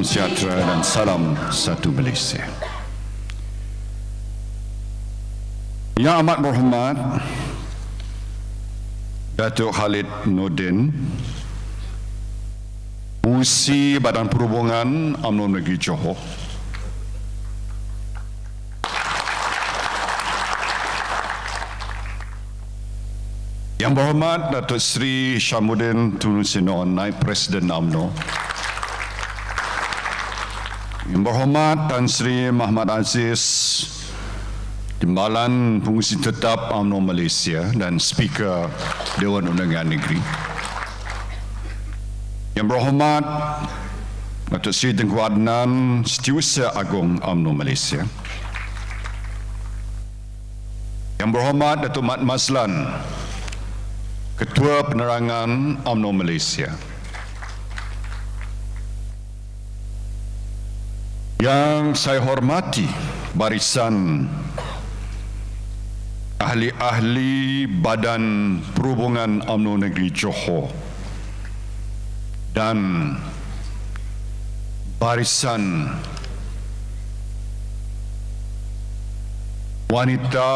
Salam sejahtera dan salam satu Malaysia. Yang amat berhormat Datuk Khalid Nordin Usi Badan Perhubungan UMNO Negeri Johor Yang berhormat Datuk Seri Syamuddin Tun Sinon Naib Presiden UMNO Yang berhormat Tan Sri Muhammad Aziz Timbalan Pengurusi Tetap UMNO Malaysia dan Speaker Dewan Undangan Negeri. Yang berhormat Datuk Seri Tengku Adnan, Setiausaha Agung UMNO Malaysia. Yang berhormat Datuk Mat Maslan, Ketua Penerangan UMNO Malaysia. Yang saya hormati barisan ahli-ahli Badan Perhubungan UMNO Negeri Johor dan barisan wanita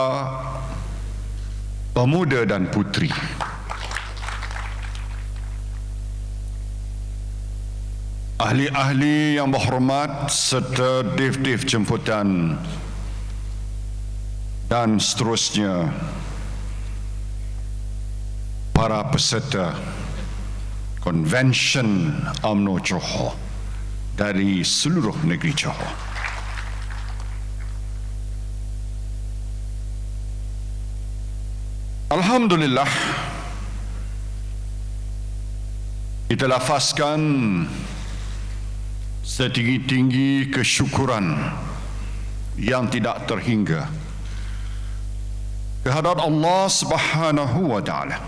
pemuda dan putri ahli-ahli yang berhormat serta dev-dev jemputan dan seterusnya para peserta konvensyen UMNO Johor dari seluruh negeri Johor. Alhamdulillah kita lafazkan setinggi-tinggi kesyukuran yang tidak terhingga kehadrat Allah Subhanahu wa taala.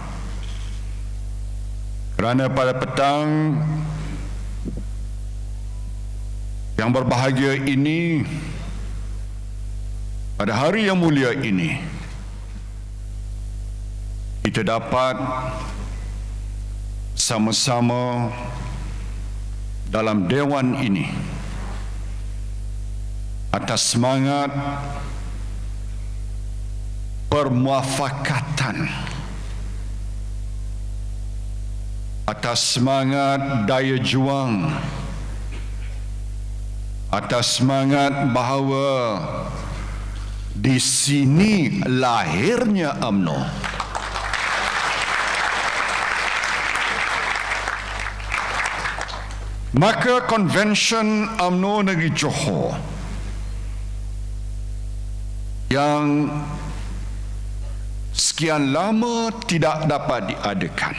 Kerana pada petang yang berbahagia ini pada hari yang mulia ini kita dapat sama-sama dalam dewan ini. Atas semangat permuafakatan. Atas semangat daya juang. Atas semangat bahawa di sini lahirnya UMNO maka konvensyen UMNO Negeri Johor yang sekian lama tidak dapat diadakan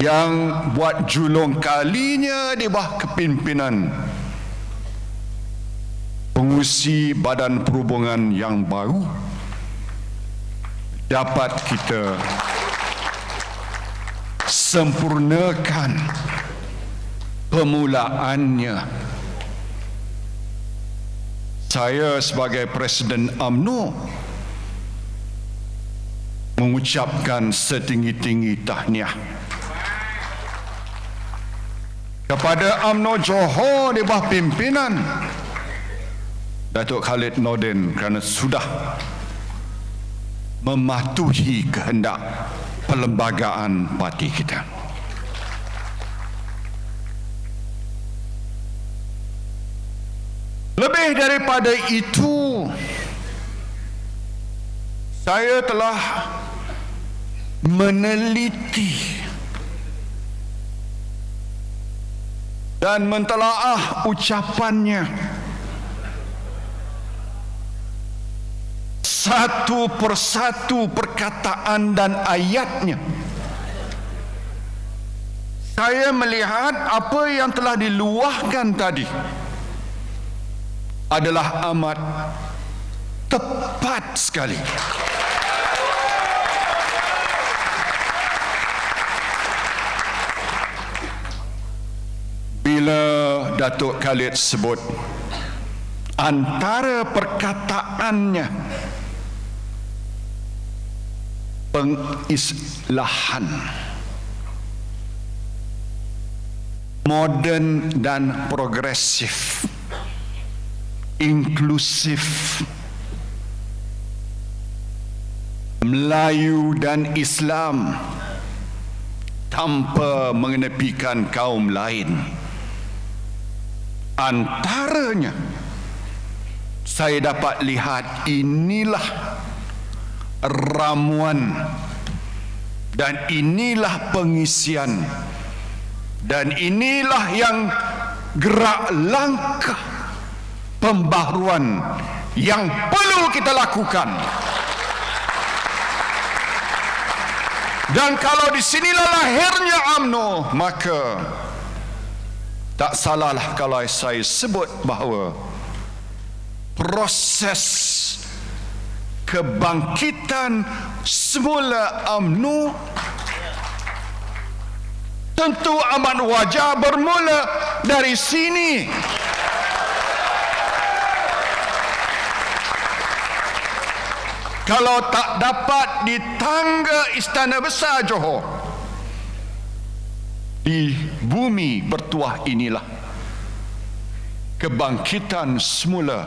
yang buat julung kalinya di bawah kepimpinan pengusi badan perhubungan yang baru dapat kita sempurnakan pemulaannya saya sebagai presiden UMNO mengucapkan setinggi-tinggi tahniah kepada UMNO Johor di bawah pimpinan Datuk Khalid Nordin kerana sudah mematuhi kehendak perlembagaan parti kita. Lebih daripada itu, saya telah meneliti dan mentelaah ucapannya. Satu persatu perkataan dan ayatnya. Saya melihat apa yang telah diluahkan tadi adalah amat tepat sekali. bila Datuk Khalid sebut antara perkataannya pengislahan moden dan progresif, inklusif, Melayu dan Islam tanpa mengenepikan kaum lain. Antaranya, saya dapat lihat inilah ramuan dan inilah pengisian dan inilah yang gerak langkah pembaharuan yang perlu kita lakukan. Dan kalau di sinilah lahirnya AMNO, maka tak salahlah kalau saya sebut bahawa proses kebangkitan semula AMNO tentu amat wajar bermula dari sini. Kalau tak dapat di tangga Istana Besar Johor, di bumi bertuah inilah kebangkitan semula.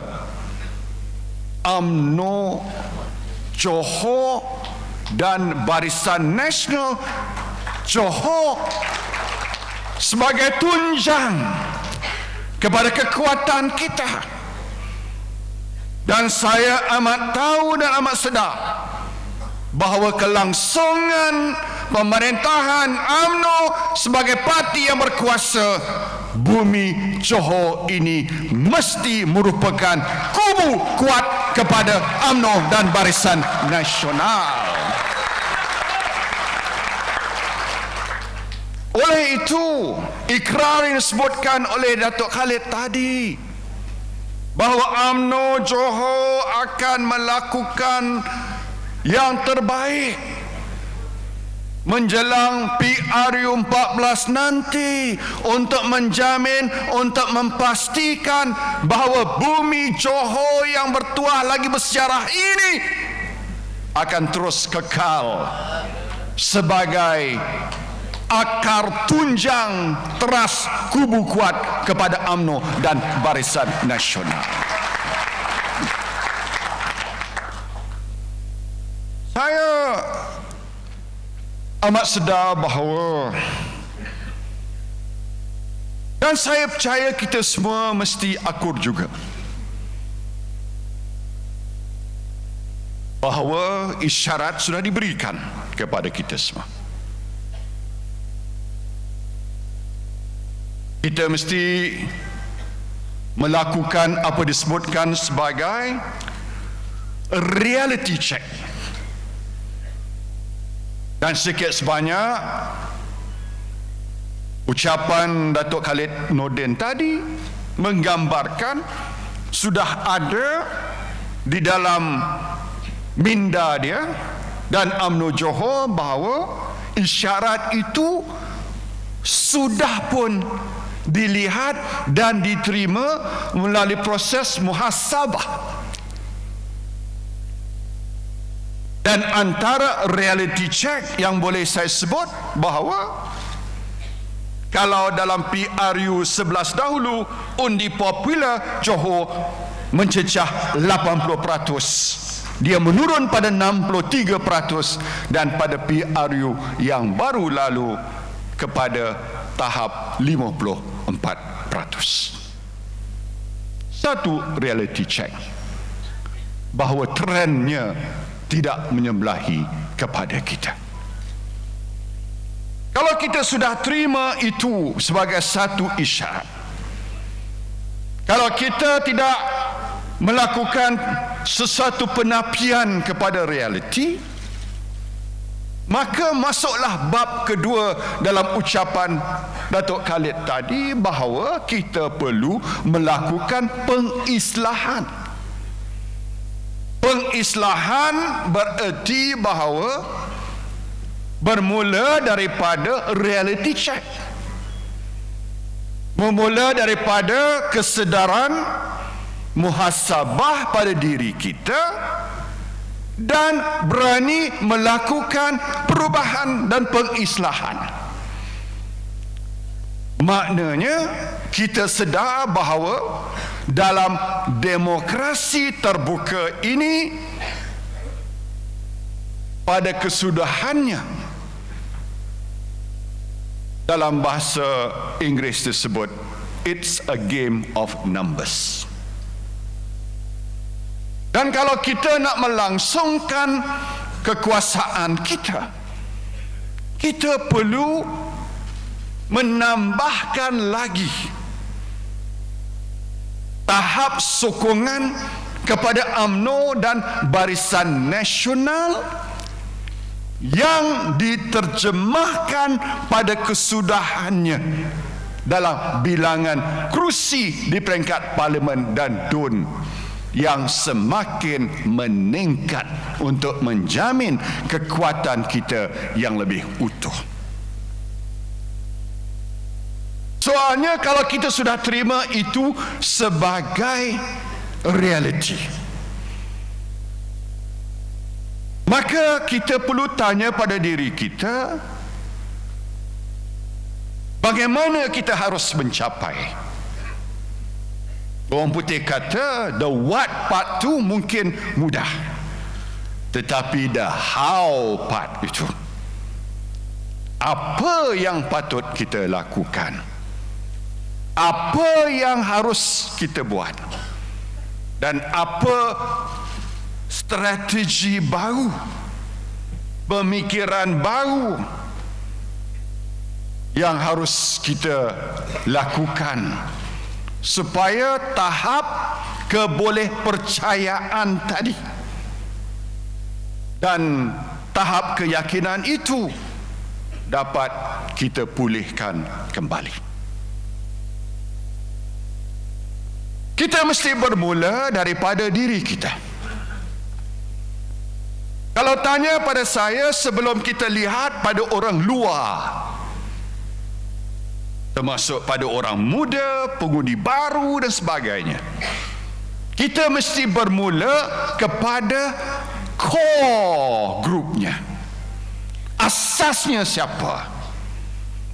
AMNO Johor dan Barisan Nasional Johor sebagai tunjang kepada kekuatan kita dan saya amat tahu dan amat sedar bahawa kelangsungan pemerintahan AMNO sebagai parti yang berkuasa bumi Johor ini mesti merupakan kubu kuat kepada AMNO dan Barisan Nasional. Oleh itu, ikrar yang disebutkan oleh Datuk Khalid tadi bahawa AMNO Johor akan melakukan yang terbaik. Menjelang PRU 14 nanti untuk menjamin untuk memastikan bahawa bumi Johor yang bertuah lagi bersejarah ini akan terus kekal sebagai akar tunjang teras kubu kuat kepada AMNO dan Barisan Nasional. Saya amat sedar bahawa dan saya percaya kita semua mesti akur juga bahawa isyarat sudah diberikan kepada kita semua. Kita mesti melakukan apa disebutkan sebagai reality check. Dan sikit sebanyak ucapan Datuk Khalid Nordin tadi menggambarkan sudah ada di dalam minda dia dan UMNO Johor bahawa isyarat itu sudah pun dilihat dan diterima melalui proses muhasabah dan antara reality check yang boleh saya sebut bahawa kalau dalam PRU 11 dahulu undi popular Johor mencecah 80% dia menurun pada 63% dan pada PRU yang baru lalu kepada tahap 54%. Satu reality check bahawa trennya tidak menyebelahi kepada kita. Kalau kita sudah terima itu sebagai satu isyarat. Kalau kita tidak melakukan sesuatu penapian kepada realiti, Maka masuklah bab kedua dalam ucapan Datuk Khalid tadi bahawa kita perlu melakukan pengislahan. Pengislahan bererti bahawa bermula daripada reality check. Memula daripada kesedaran muhasabah pada diri kita dan berani melakukan perubahan dan pengislahan. Maknanya kita sedar bahawa dalam demokrasi terbuka ini pada kesudahannya dalam bahasa Inggeris disebut it's a game of numbers. Dan kalau kita nak melangsungkan kekuasaan kita, kita perlu menambahkan lagi tahap sokongan kepada AMNO dan Barisan Nasional yang diterjemahkan pada kesudahannya dalam bilangan kerusi di peringkat parlimen dan DUN yang semakin meningkat untuk menjamin kekuatan kita yang lebih utuh. Soalnya kalau kita sudah terima itu sebagai realiti. Maka kita perlu tanya pada diri kita bagaimana kita harus mencapai. Orang putih kata the what part tu mungkin mudah. Tetapi the how part itu apa yang patut kita lakukan? apa yang harus kita buat dan apa strategi baru pemikiran baru yang harus kita lakukan supaya tahap keboleh percayaan tadi dan tahap keyakinan itu dapat kita pulihkan kembali. Kita mesti bermula daripada diri kita. Kalau tanya pada saya sebelum kita lihat pada orang luar, termasuk pada orang muda, pengundi baru dan sebagainya, kita mesti bermula kepada core grupnya. Asasnya siapa?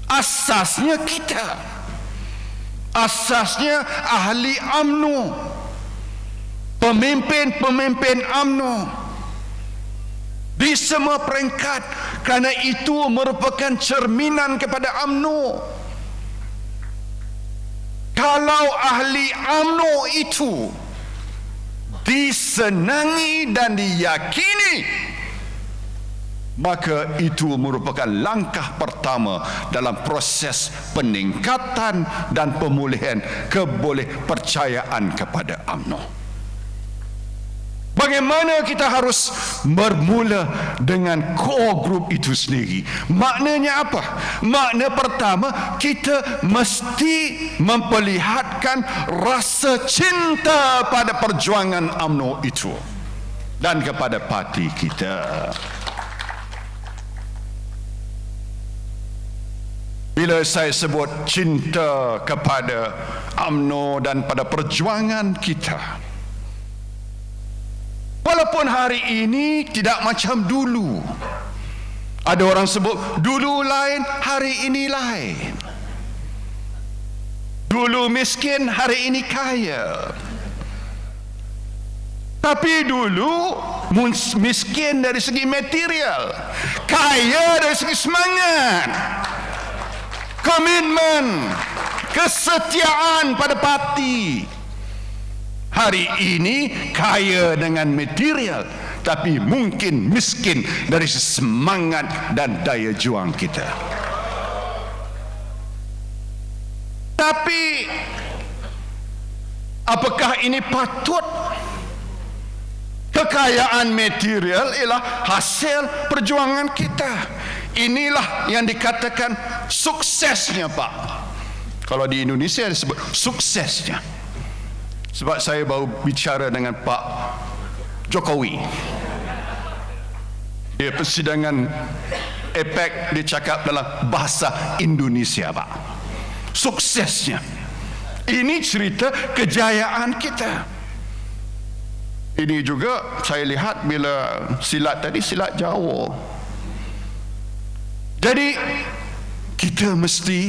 Asasnya kita. Asasnya ahli AMNO pemimpin-pemimpin AMNO di semua peringkat. Kerana itu merupakan cerminan kepada AMNO kalau ahli AMNO itu disenangi dan diyakini maka itu merupakan langkah pertama dalam proses peningkatan dan pemulihan keboleh percayaan kepada UMNO. Bagaimana kita harus bermula dengan core group itu sendiri? Maknanya apa? Makna pertama, kita mesti memperlihatkan rasa cinta pada perjuangan UMNO itu dan kepada parti kita. Bila saya sebut cinta kepada AMNO dan pada perjuangan kita. Walaupun hari ini tidak macam dulu. Ada orang sebut dulu lain, hari ini lain. Dulu miskin, hari ini kaya. Tapi dulu miskin dari segi material, kaya dari segi semangat komitmen, kesetiaan pada parti. Hari ini kaya dengan material tapi mungkin miskin dari semangat dan daya juang kita. Tapi apakah ini patut? Kekayaan material ialah hasil perjuangan kita. Inilah yang dikatakan suksesnya Pak. Kalau di Indonesia disebut suksesnya. Sebab saya baru bicara dengan Pak Jokowi. Dia persidangan EPEC dia cakap dalam bahasa Indonesia Pak. Suksesnya. Ini cerita kejayaan kita. Ini juga saya lihat bila silat tadi silat Jawa. Jadi kita mesti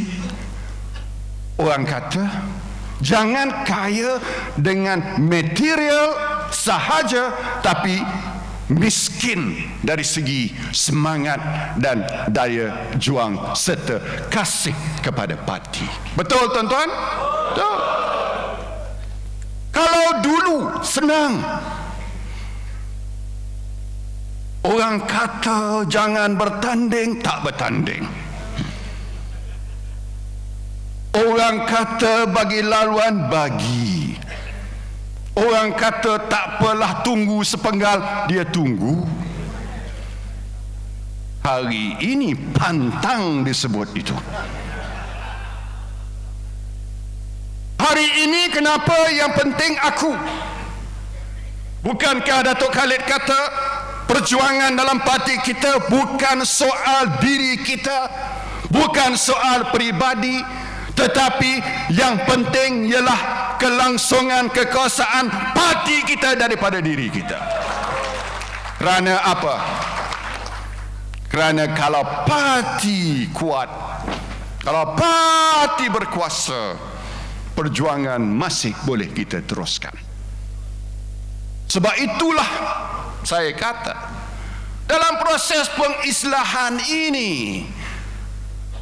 Orang kata, jangan kaya dengan material sahaja tapi miskin dari segi semangat dan daya juang serta kasih kepada parti. Betul tuan-tuan? Betul. Kalau dulu senang Orang kata jangan bertanding, tak bertanding. Orang kata bagi laluan, bagi. Orang kata tak apalah tunggu sepenggal, dia tunggu. Hari ini pantang disebut itu. Hari ini kenapa yang penting aku? Bukankah Datuk Khalid kata perjuangan dalam parti kita bukan soal diri kita, bukan soal pribadi, tetapi yang penting ialah kelangsungan kekuasaan parti kita daripada diri kita. Kerana apa? Kerana kalau parti kuat, kalau parti berkuasa, perjuangan masih boleh kita teruskan. Sebab itulah saya kata dalam proses pengislahan ini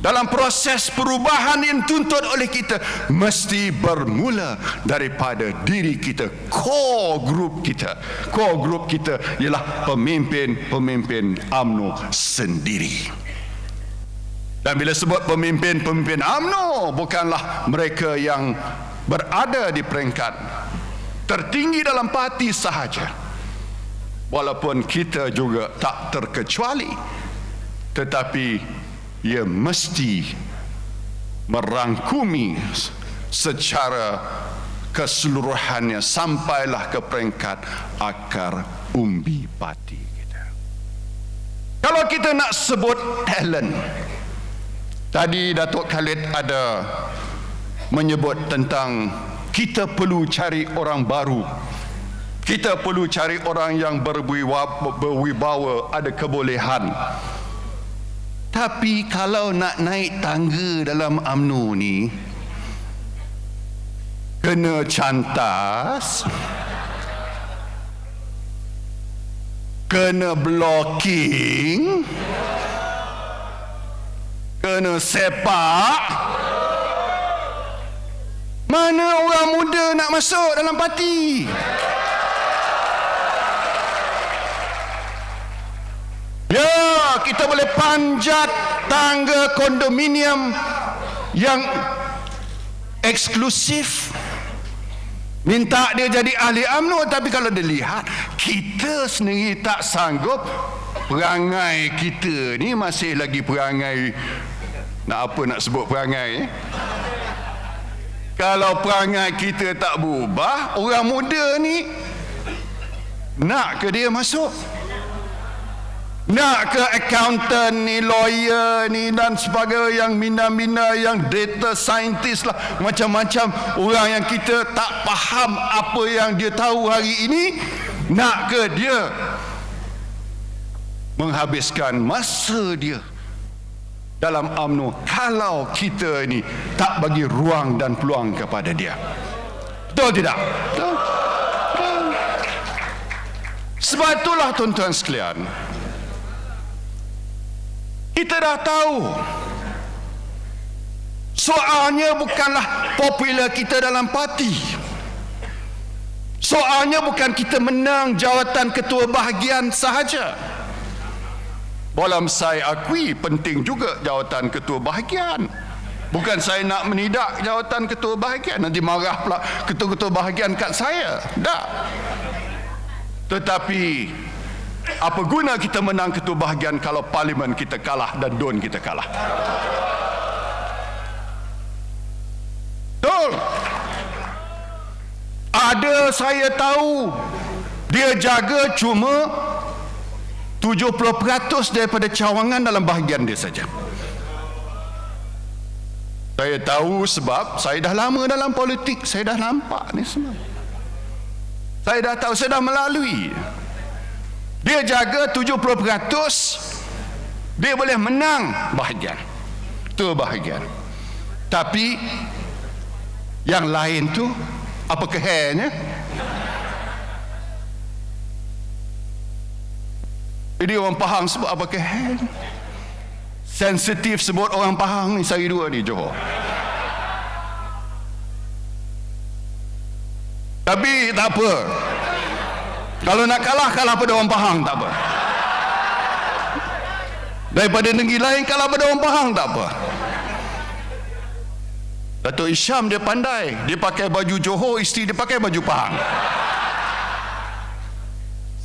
dalam proses perubahan yang tuntut oleh kita mesti bermula daripada diri kita core group kita. Core group kita ialah pemimpin-pemimpin AMNO sendiri. Dan bila sebut pemimpin-pemimpin AMNO bukanlah mereka yang berada di peringkat tertinggi dalam parti sahaja. Walaupun kita juga tak terkecuali tetapi ia mesti merangkumi secara keseluruhannya sampailah ke peringkat akar umbi parti kita. Kalau kita nak sebut talent, tadi Datuk Khalid ada menyebut tentang kita perlu cari orang baru. Kita perlu cari orang yang berwibawa, ada kebolehan. Tapi kalau nak naik tangga dalam UMNO ni kena cantas kena blocking kena sepak. Mana orang muda nak masuk dalam parti? Ya, kita boleh panjat tangga kondominium yang eksklusif. Minta dia jadi ahli UMNO tapi kalau dia lihat kita sendiri tak sanggup perangai kita ni masih lagi perangai nak apa nak sebut perangai eh? Kalau perangai kita tak berubah, orang muda ni nak ke dia masuk? Nak ke accountant ni, lawyer ni dan sebagainya yang mina-mina yang data scientist lah macam-macam orang yang kita tak faham apa yang dia tahu hari ini nak ke dia menghabiskan masa dia dalam UMNO kalau kita ni tak bagi ruang dan peluang kepada dia betul tidak? betul? sebab itulah tuan-tuan sekalian kita dah tahu. Soalnya bukanlah popular kita dalam parti. Soalnya bukan kita menang jawatan ketua bahagian sahaja. Walau saya akui penting juga jawatan ketua bahagian. Bukan saya nak menidak jawatan ketua bahagian. Nanti marah pula ketua-ketua bahagian kat saya. Tak. Tetapi apa guna kita menang ketua bahagian kalau parlimen kita kalah dan don kita kalah? Betul. Ada saya tahu dia jaga cuma 70% daripada cawangan dalam bahagian dia saja. Saya tahu sebab saya dah lama dalam politik, saya dah nampak ni semua. Saya dah tahu, saya dah melalui. Dia jaga 70% dia boleh menang bahagian. Itu bahagian. Tapi Yang lain tu apa kehernya? Jadi orang Pahang sebut apa keher? Sensitif sebut orang Pahang ni saya dua ni Johor. Tapi tak apa. Kalau nak kalah kalah pada orang Pahang tak apa. Daripada negeri lain kalah pada orang Pahang tak apa. Datuk Isyam dia pandai. Dia pakai baju Johor, isteri dia pakai baju Pahang.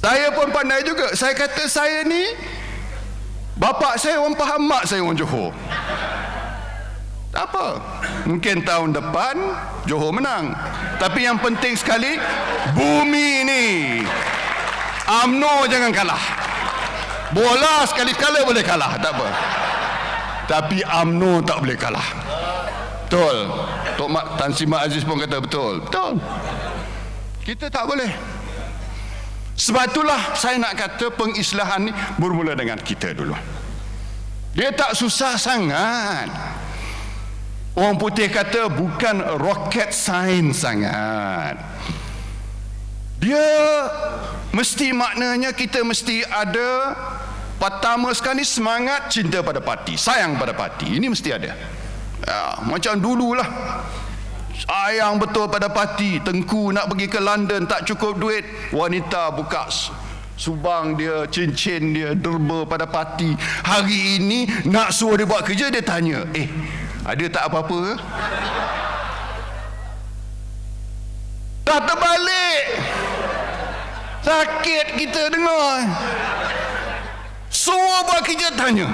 Saya pun pandai juga. Saya kata saya ni bapak saya orang Pahang, mak saya orang Johor. Apa. Mungkin tahun depan Johor menang. Tapi yang penting sekali bumi ni UMNO jangan kalah. Bola sekali-kala boleh kalah, tak apa. Tapi UMNO tak boleh kalah. Betul. Tok Mak Tan Sri Mak Aziz pun kata betul. Betul. Kita tak boleh. Sebab itulah saya nak kata pengislahan ni bermula dengan kita dulu. Dia tak susah sangat. Orang putih kata bukan rocket science sangat. Dia mesti maknanya kita mesti ada pertama sekali semangat cinta pada parti, sayang pada parti. Ini mesti ada. Ya, macam dululah. Sayang betul pada parti. Tengku nak pergi ke London tak cukup duit. Wanita buka subang dia, cincin dia, derba pada parti. Hari ini nak suruh dia buat kerja, dia tanya. Eh, ada tak apa-apa ke? Dah terbalik. Sakit kita dengar. Suruh buat kerja, tanya.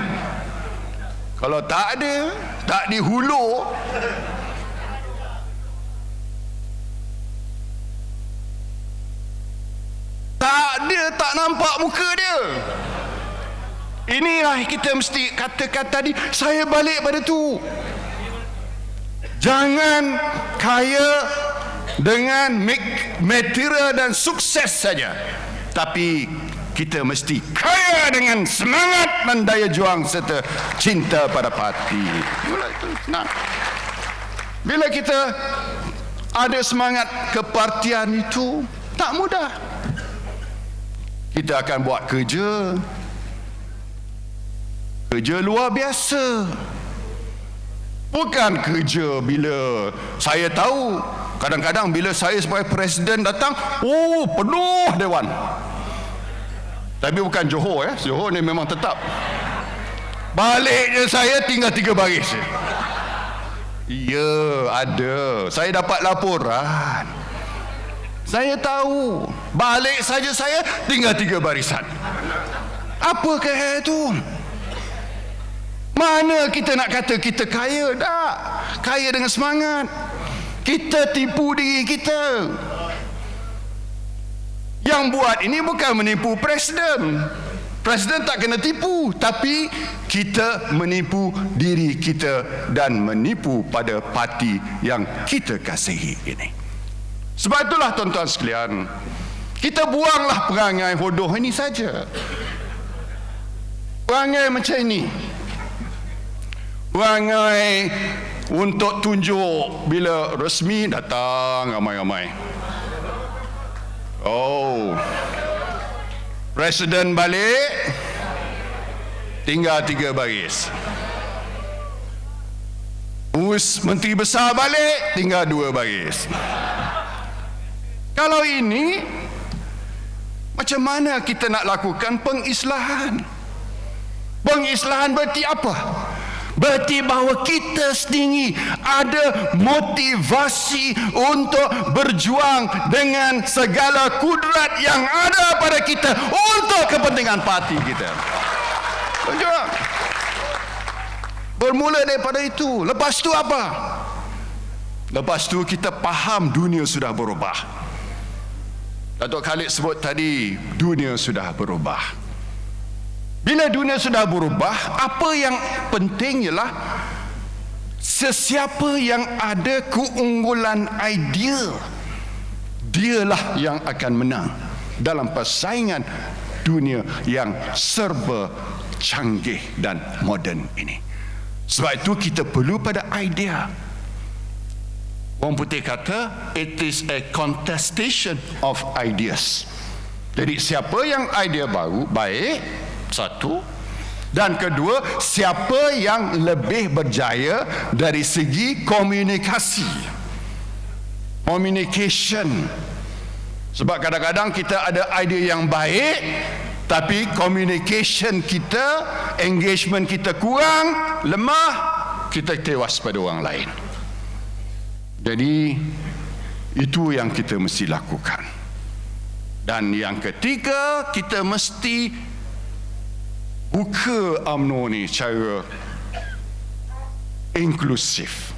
Kalau tak ada, tak dihulu. Tak ada, tak nampak muka dia. Inilah kita mesti katakan tadi, saya balik pada tu. Jangan kaya dengan material dan sukses saja. Tapi kita mesti kaya dengan semangat dan daya juang serta cinta pada parti. Senang. Bila kita ada semangat kepartian itu, tak mudah. Kita akan buat kerja. Kerja luar biasa. Bukan kerja bila saya tahu. Kadang-kadang bila saya sebagai presiden datang, oh penuh dewan. Tapi bukan Johor ya. Johor ni memang tetap. Baliknya saya tinggal tiga baris. Ya, ada. Saya dapat laporan. Saya tahu. Balik saja saya tinggal tiga barisan. Apa kaya itu? Mana kita nak kata kita kaya? Tak. Kaya dengan semangat. Kita tipu diri kita. Yang buat ini bukan menipu presiden. Presiden tak kena tipu, tapi kita menipu diri kita dan menipu pada parti yang kita kasihi ini. Sebab itulah tuan-tuan sekalian, kita buanglah perangai bodoh ini saja. Perangai macam ini. Perangai untuk tunjuk bila resmi datang ramai-ramai. Oh. Presiden balik tinggal tiga baris. Us menteri besar balik tinggal dua baris. Kalau ini macam mana kita nak lakukan pengislahan? Pengislahan berarti apa? Berarti bahawa kita sendiri ada motivasi untuk berjuang dengan segala kudrat yang ada pada kita untuk kepentingan parti kita. Berjuang. Bermula daripada itu. Lepas tu apa? Lepas tu kita faham dunia sudah berubah. Datuk Khalid sebut tadi, dunia sudah berubah. Bila dunia sudah berubah, apa yang penting ialah sesiapa yang ada keunggulan idea dialah yang akan menang dalam persaingan dunia yang serba canggih dan moden ini. Sebab itu kita perlu pada idea. Orang putih kata it is a contestation of ideas. Jadi siapa yang idea baru baik satu dan kedua siapa yang lebih berjaya dari segi komunikasi. Communication. Sebab kadang-kadang kita ada idea yang baik tapi communication kita, engagement kita kurang, lemah, kita tewas pada orang lain. Jadi itu yang kita mesti lakukan. Dan yang ketiga, kita mesti buka UMNO ni cara inklusif.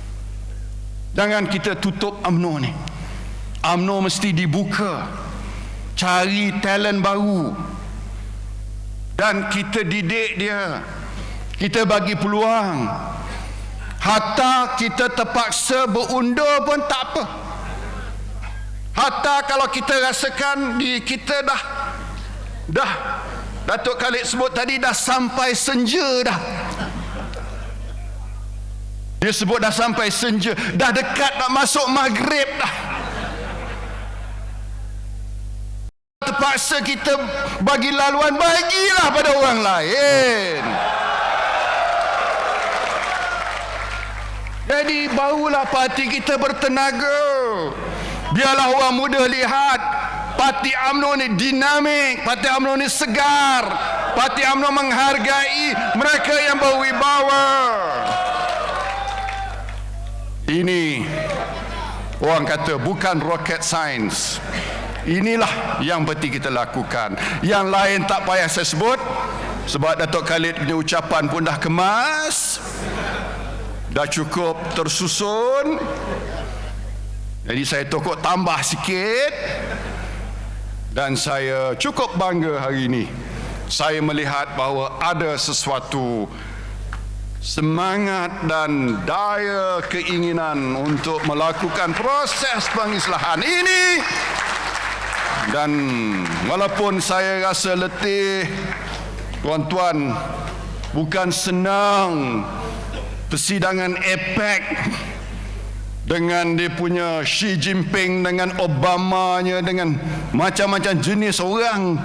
Jangan kita tutup UMNO ni. UMNO mesti dibuka. Cari talent baru. Dan kita didik dia. Kita bagi peluang. Hatta kita terpaksa berundur pun tak apa. Hatta kalau kita rasakan di kita dah dah Datuk Khalid sebut tadi dah sampai senja dah. Dia sebut dah sampai senja, dah dekat nak masuk maghrib dah. Terpaksa kita bagi laluan, bagilah pada orang lain. Jadi barulah parti kita bertenaga. Biarlah orang muda lihat Parti UMNO ni dinamik, Parti UMNO ni segar. Parti UMNO menghargai mereka yang berwibawa. Ini orang kata bukan rocket science. Inilah yang penting kita lakukan. Yang lain tak payah saya sebut sebab Datuk Khalid punya ucapan pun dah kemas. Dah cukup tersusun. Jadi saya tokok tambah sikit dan saya cukup bangga hari ini saya melihat bahawa ada sesuatu semangat dan daya keinginan untuk melakukan proses pengislahan ini. Dan walaupun saya rasa letih tuan-tuan bukan senang persidangan APEC dengan dia punya Xi Jinping dengan Obama-nya dengan macam-macam jenis orang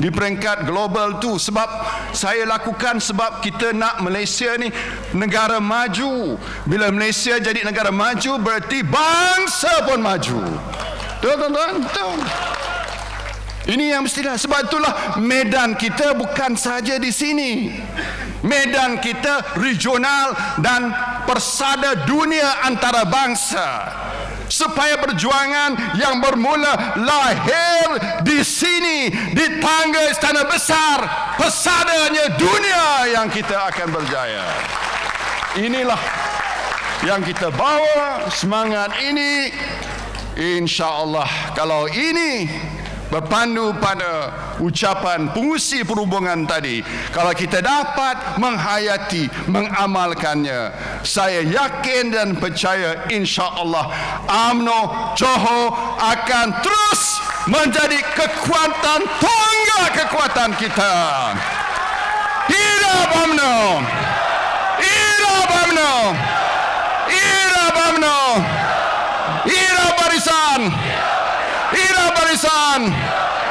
di peringkat global tu. Sebab saya lakukan sebab kita nak Malaysia ni negara maju. Bila Malaysia jadi negara maju berarti bangsa pun maju. Tuan-tuan? Tuan ini yang mestilah. Sebab itulah medan kita bukan saja di sini medan kita regional dan persada dunia antara bangsa supaya perjuangan yang bermula lahir di sini di tangga istana besar persadanya dunia yang kita akan berjaya. Inilah yang kita bawa semangat ini. Insyaallah kalau ini berpandu pada ucapan pengusi perhubungan tadi. Kalau kita dapat menghayati mengamalkannya saya yakin dan percaya insya-Allah AMNO Johor akan terus menjadi kekuatan tunggal kekuatan kita. Hidup AMNO hidup AMNO hidup AMNO hidup barisan barisan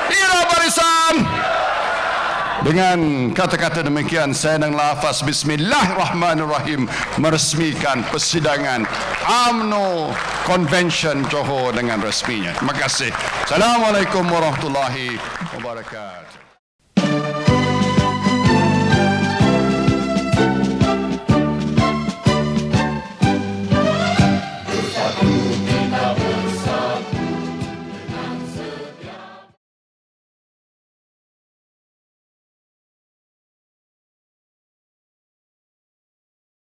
hidup barisan dengan kata-kata demikian saya dengan lafaz bismillahirrahmanirrahim meresmikan persidangan AMNO Convention Johor dengan resminya. Terima kasih. Assalamualaikum warahmatullahi wabarakatuh.